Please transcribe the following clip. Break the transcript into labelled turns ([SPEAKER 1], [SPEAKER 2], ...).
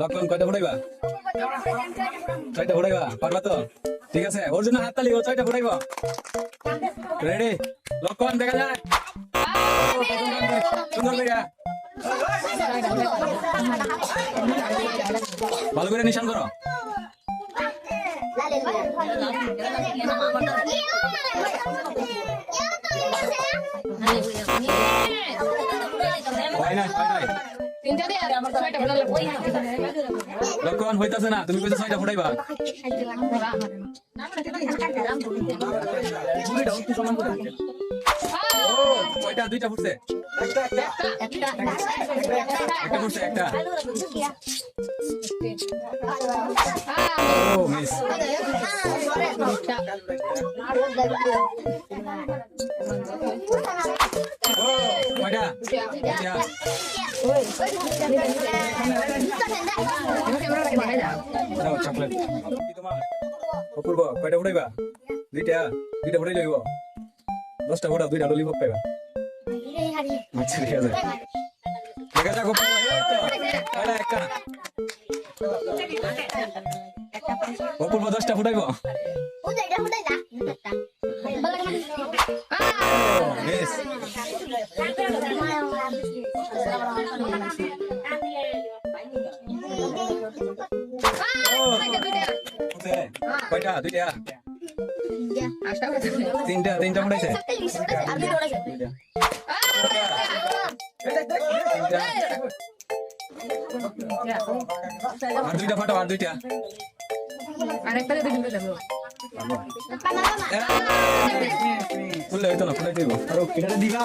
[SPEAKER 1] লক্ষণ কয়টা ফুটাইবা ছয়টা ফুটাইবা পারবা তো? ঠিক আছে, ওর জন্য হাত তালি, ও ছয়টা ফুটাইব রেডি লক্ষণ দেখা যায়? ভালো করে নিশান করো। লক্ষণ হইতাছে না তুমি কইছো ছয়টা ফুটাইবা। দুইটা ফুটছে। একটা চকলেট অপূর্ব ফুটাইবা দুইটা দুইটা ফুটাই লইব দশটা ফুটাও দুইটা ললিপপ পাইবা আচ্ছা ঠিক আছে দশটা ফুটাইব কয়টা দুইটা তিনটা তিনটা দুইটা তিনটা আর দুইটা ফাটো আর দুইটা। খুললে হইতো না খুলে দিব আর দিবা।